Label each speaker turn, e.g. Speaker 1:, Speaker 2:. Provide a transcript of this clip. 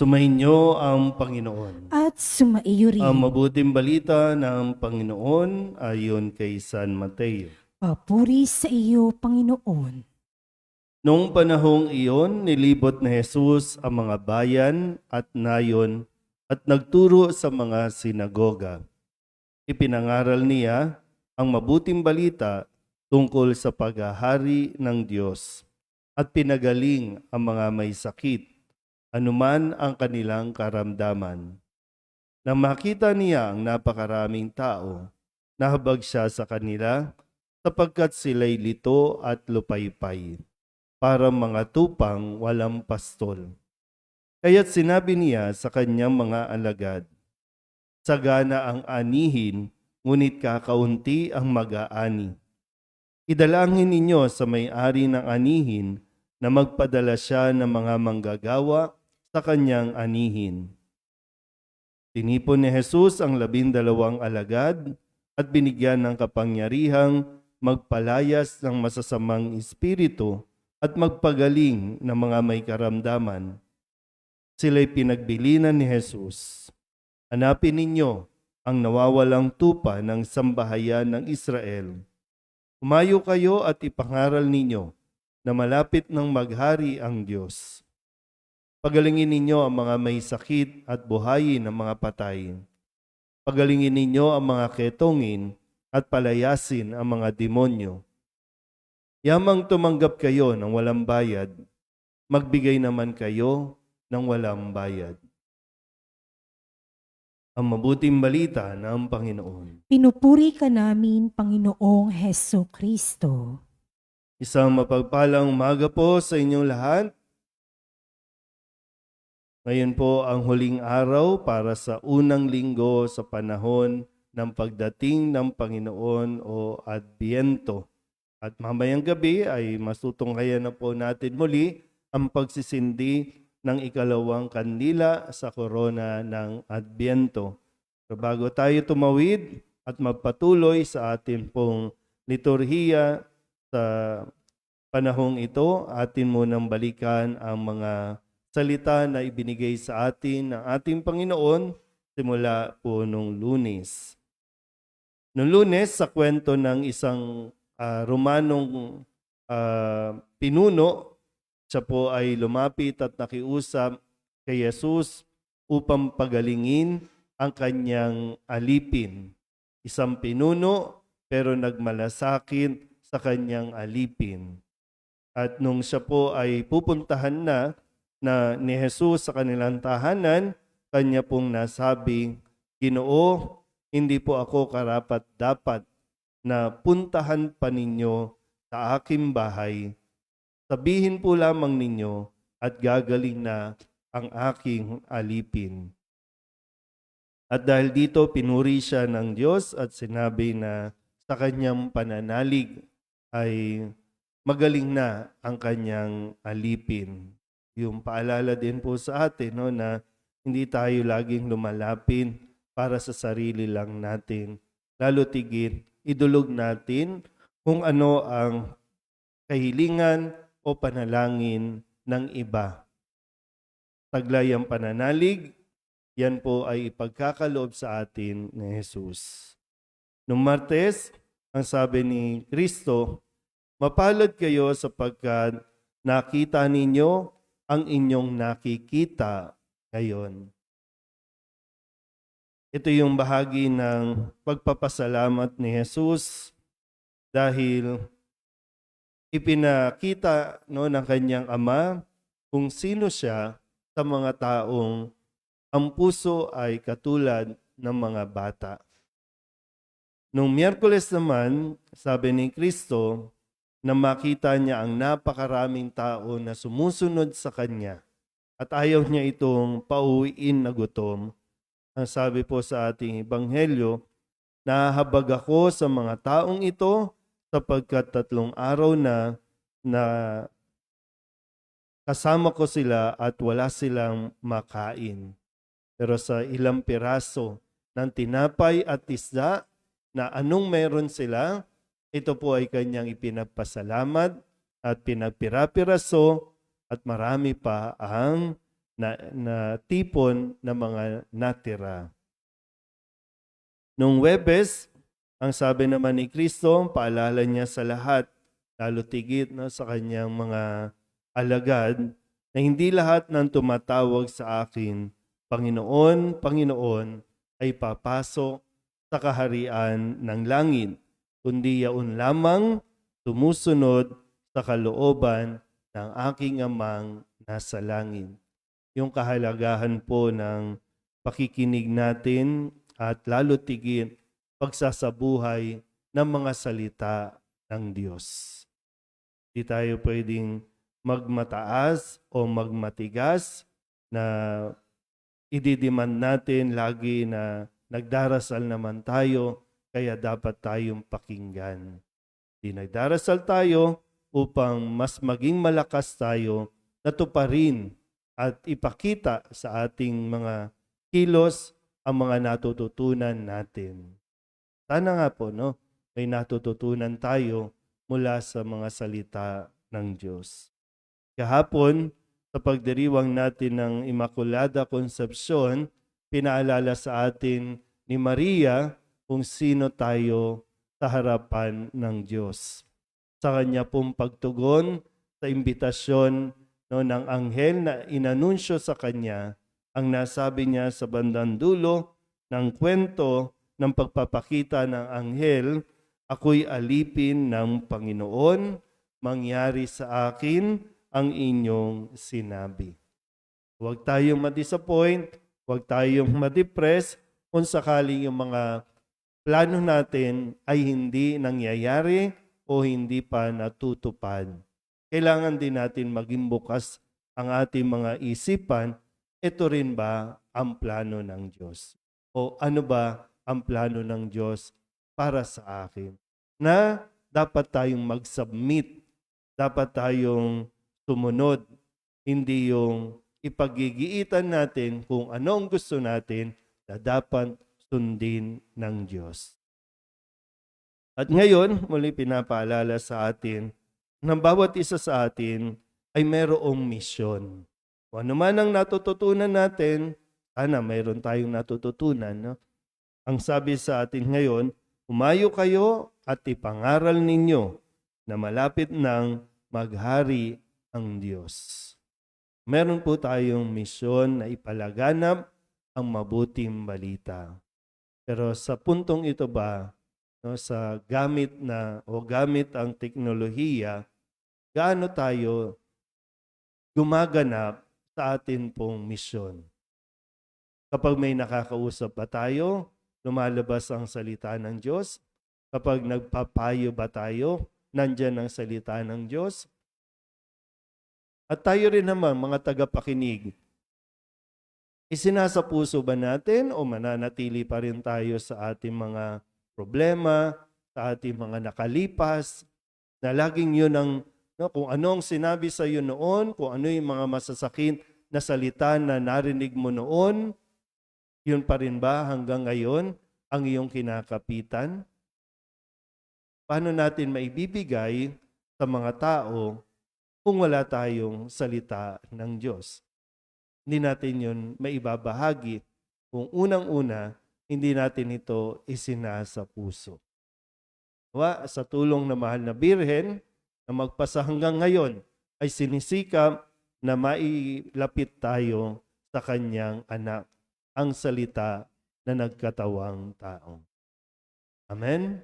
Speaker 1: Sumainyo ang Panginoon.
Speaker 2: at sumaiyo rin.
Speaker 1: Ang mabuting balita ng Panginoon ayon kay San Mateo.
Speaker 2: Papuri sa iyo, Panginoon.
Speaker 1: Noong panahong iyon, nilibot ni Jesus ang mga bayan at nayon at nagturo sa mga sinagoga. Ipinangaral niya ang mabuting balita tungkol sa paghahari ng Diyos at pinagaling ang mga may sakit, anuman ang kanilang karamdaman. Nang makita niya ang napakaraming tao, nahabag siya sa kanila sapagkat sila'y lito at lupaypay para mga tupang walang pastol. Kaya't sinabi niya sa kanyang mga alagad, Sagana ang anihin, ngunit kakaunti ang mag-aani. Idalangin ninyo sa may-ari ng anihin na magpadala siya ng mga manggagawa sa kanyang anihin. Tinipon ni Jesus ang labindalawang alagad at binigyan ng kapangyarihang magpalayas ng masasamang espiritu at magpagaling ng mga may karamdaman. Sila'y pinagbilinan ni Jesus. Hanapin ninyo ang nawawalang tupa ng sambahayan ng Israel. Umayo kayo at ipangaral ninyo na malapit ng maghari ang Diyos. Pagalingin ninyo ang mga may sakit at buhayin ang mga patay. Pagalingin ninyo ang mga ketongin at palayasin ang mga demonyo. Yamang tumanggap kayo ng walang bayad, magbigay naman kayo ng walang bayad. Ang mabuting balita ng Panginoon.
Speaker 2: Pinupuri ka namin, Panginoong Heso Kristo.
Speaker 1: Isang mapagpalang umaga po sa inyong lahat. Ngayon po ang huling araw para sa unang linggo sa panahon ng pagdating ng Panginoon o Adbiento. At mamayang gabi ay masutunghayan na po natin muli ang pagsisindi ng ikalawang kandila sa korona ng Adbiento. So bago tayo tumawid at magpatuloy sa ating pong liturhiya sa panahong ito, atin munang balikan ang mga salita na ibinigay sa atin ng ating Panginoon simula po nung lunes. Noong lunes, sa kwento ng isang ah, Romanong ah, pinuno, siya po ay lumapit at nakiusap kay Jesus upang pagalingin ang kanyang alipin. Isang pinuno pero nagmalasakit sa kanyang alipin. At nung siya po ay pupuntahan na na ni Jesus sa kanilang tahanan, kanya pong nasabing, Ginoo, hindi po ako karapat dapat na puntahan pa ninyo sa aking bahay. Sabihin po lamang ninyo at gagaling na ang aking alipin. At dahil dito pinuri siya ng Diyos at sinabi na sa kanyang pananalig ay magaling na ang kanyang alipin. Yung paalala din po sa atin no, na hindi tayo laging lumalapin para sa sarili lang natin. Lalo tigit, idulog natin kung ano ang kahilingan o panalangin ng iba. Taglay ang pananalig, yan po ay ipagkakaloob sa atin ni Jesus. Nung Martes, ang sabi ni Kristo, Mapalad kayo sapagkat nakita ninyo ang inyong nakikita ngayon. Ito yung bahagi ng pagpapasalamat ni Jesus dahil ipinakita no, ng kanyang ama kung sino siya sa mga taong ang puso ay katulad ng mga bata. Nung Miyerkules naman, sabi ni Kristo, na makita niya ang napakaraming tao na sumusunod sa Kanya at ayaw niya itong pauwiin na gutom. Ang sabi po sa ating Ebanghelyo, nahabag ako sa mga taong ito sapagkat tatlong araw na na kasama ko sila at wala silang makain. Pero sa ilang piraso ng tinapay at isda na anong meron sila, ito po ay kanyang ipinagpasalamat at pinagpirapiraso at marami pa ang na, na tipon ng mga natira. Nung Webes, ang sabi naman ni Kristo, paalala niya sa lahat, lalo tigit no, sa kanyang mga alagad, na hindi lahat ng tumatawag sa akin, Panginoon, Panginoon, ay papasok sa kaharian ng langit, kundi yaon lamang tumusunod sa kalooban ng aking amang nasa langit. Yung kahalagahan po ng pakikinig natin at lalo tigit pagsasabuhay ng mga salita ng Diyos. Di tayo pwedeng magmataas o magmatigas na ididemand natin lagi na nagdarasal naman tayo, kaya dapat tayong pakinggan. Di nagdarasal tayo upang mas maging malakas tayo na tuparin at ipakita sa ating mga kilos ang mga natututunan natin. Sana nga po, no, may natututunan tayo mula sa mga salita ng Diyos. Kahapon, sa pagdiriwang natin ng Immaculada Concepcion, pinaalala sa atin ni Maria kung sino tayo sa harapan ng Diyos. Sa kanya pong pagtugon sa imbitasyon no, ng anghel na inanunsyo sa kanya, ang nasabi niya sa bandang dulo ng kwento ng pagpapakita ng anghel, ako'y alipin ng Panginoon, mangyari sa akin ang inyong sinabi. Huwag tayong ma-disappoint, huwag tayong ma-depress kung sakaling yung mga plano natin ay hindi nangyayari o hindi pa natutupad. Kailangan din natin maging bukas ang ating mga isipan, ito rin ba ang plano ng Diyos? O ano ba ang plano ng Diyos para sa akin? Na dapat tayong mag-submit, dapat tayong sumunod, hindi yung ipagigiitan natin kung ano ang gusto natin na dapat sundin ng Diyos. At ngayon, muli pinapaalala sa atin na bawat isa sa atin ay mayroong misyon. Kung ano man ang natututunan natin, sana mayroon tayong natututunan. No? Ang sabi sa atin ngayon, umayo kayo at ipangaral ninyo na malapit nang maghari ang Diyos. Meron po tayong misyon na ipalaganap ang mabuting balita. Pero sa puntong ito ba, no, sa gamit na o gamit ang teknolohiya, gaano tayo gumaganap sa atin pong misyon? Kapag may nakakausap ba tayo, lumalabas ang salita ng Diyos? Kapag nagpapayo ba tayo, nandyan ang salita ng Diyos? At tayo rin naman, mga tagapakinig, isinasa puso ba natin o mananatili pa rin tayo sa ating mga problema, sa ating mga nakalipas, na laging yun ang, no, kung anong sinabi sa iyo noon, kung ano yung mga masasakit na salita na narinig mo noon, yun pa rin ba hanggang ngayon ang iyong kinakapitan? Paano natin maibibigay sa mga tao kung wala tayong salita ng Diyos. Hindi natin yun maibabahagi kung unang-una, hindi natin ito isinasa puso. Wa, sa tulong na mahal na birhen, na magpasa hanggang ngayon, ay sinisikap na mailapit tayo sa kanyang anak, ang salita na nagkatawang tao. Amen?